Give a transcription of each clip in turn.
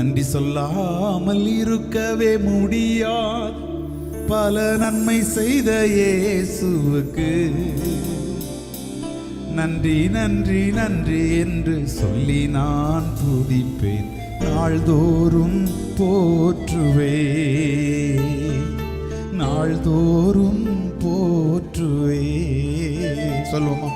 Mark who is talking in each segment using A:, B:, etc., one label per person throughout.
A: நன்றி சொல்லாமல் இருக்கவே முடியாது. பல நன்மை செய்த இயேசுவுக்கு. நன்றி நன்றி நன்றி என்று சொல்லி நான் துதிப்பேன். நாள்தோறும் போற்றுவே நாள்தோறும் போற்றுவே சொல்லுவோமா?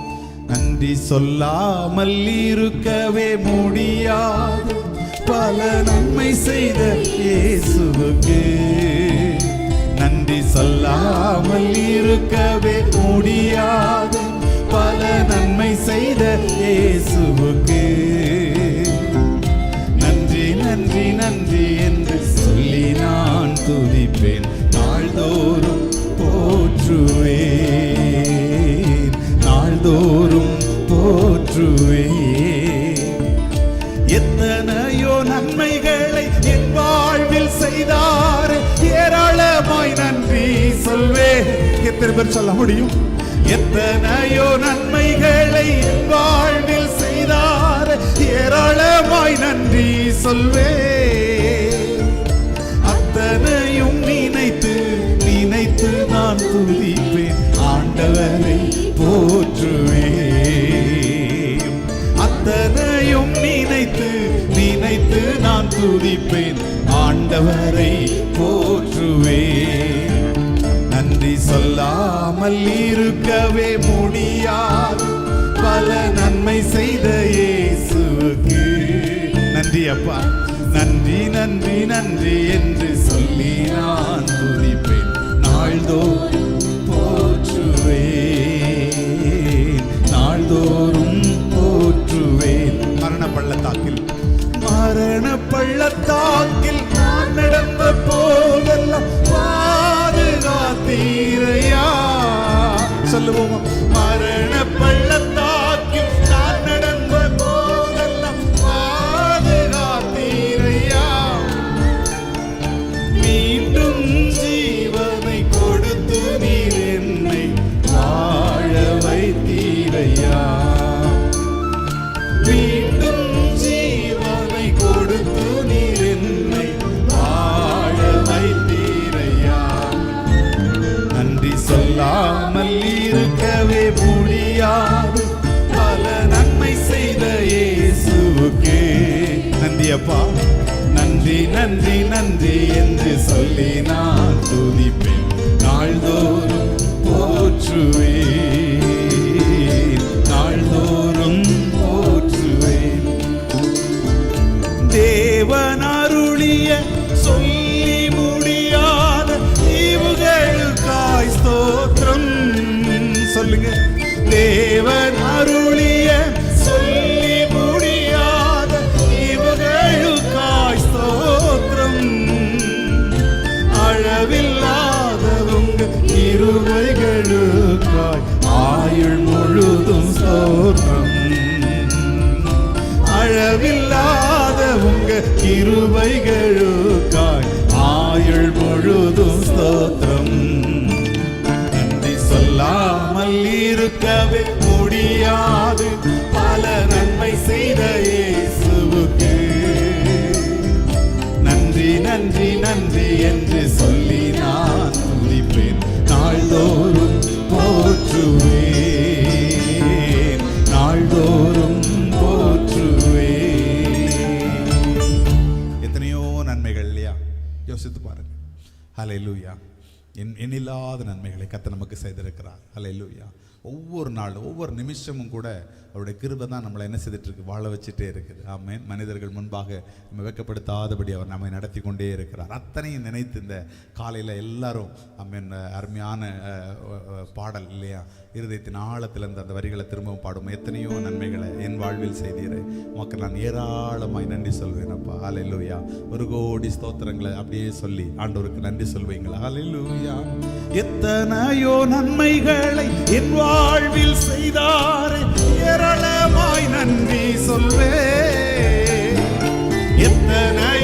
A: நன்றி சொல்லாமல் இருக்கவே முடியாது. பல நன்மை செய்த இயேசுவுக்கு நன்றி சொல்லாமல் இருக்கவே முடியாது. பல நன்மை செய்த இயேசுவுக்கு எத்தனை பேர் சொல்ல முடியும்? எத்தனையோ நன்மைகளை என் வாழ்வில் செய்தார். ஏராளமாய் நன்றி சொல்வே அத்தனையும் நினைத்து நினைத்து நான் துதிப்பேன். ஆண்டவரை போற்றுவேன். அத்தனையும் நினைத்து நினைத்து நான் துதிப்பேன். ஆண்டவரை போ இல்லாமல் இருக்கவே முடியாது. பல நன்மை செய்த இயேசுவுக்கு. நன்றி அப்பா. நன்றி நன்றி நன்றி என்று சொல்லி நான் அப்பா நன்றி நன்றி நன்றி என்று சொல்லி நான் துதிப்பேன். நாள்தோறும் போற்றுவேன். நாள்தோறும் போற்றுவேன். தேவன் அருளிய சொல்லி முடியாத ஈவுகளுக்காய் ஸ்தோத்திரம். சொல்லுங்க. தேவன் கிருவைகளுக்காய் ஆயுள் முழுதும் சோர்ணம் அழவில்லாத உங்க கிருவைகளுக்காய் ஆயுள் முழுதும் ஸ்தோத்திரம். நன்றி சொல்லாமல் இருக்கவே முடியாது. போற்றுவேன். நாள்தோறும் போற்றுவேன். எத்தனையோ நன்மைகள் இல்லையா? யோசித்து பாருங்க ஹலை லூயா என் எண்ணில்லாத நன்மைகளை கத்த நமக்கு செய்திருக்கிறார். ஹலை லூயா ஒவ்வொரு நாள் ஒவ்வொரு நிமிஷமும் கூட அவருடைய கிருபை தான் நம்மளை என்ன செய்துட்டுருக்கு வாழ வச்சுட்டே இருக்குது. ஆமென். மனிதர்கள் முன்பாக நம்ம வெக்கப்படுத்தாதபடி அவர் நம்மை நடத்தி கொண்டே இருக்கிறார். அத்தனையும் நினைத்து இந்த காலையில் எல்லாரும் ஆமென் அருமையான பாடல் இல்லையா? இருதயத்தின் ஆழத்தில் அந்த வரிகளை திரும்பவும் பாடும் எத்தனையோ நன்மைகளை என் வாழ்வில் செய்தீரே. மக்கள் நான் ஏராளமாய் நன்றி சொல்வேன் அப்பா. ஹalleluya ஒரு கோடி ஸ்தோத்திரங்களை அப்படியே சொல்லி ஆண்டவருக்கு நன்றி சொல்வீங்களா? ஹalleluya எத்தனையோ நன்மைகளை என் வாழ்வில் செய்தாரே. ஏராளமாய் நன்றி சொல்வே எத்தனை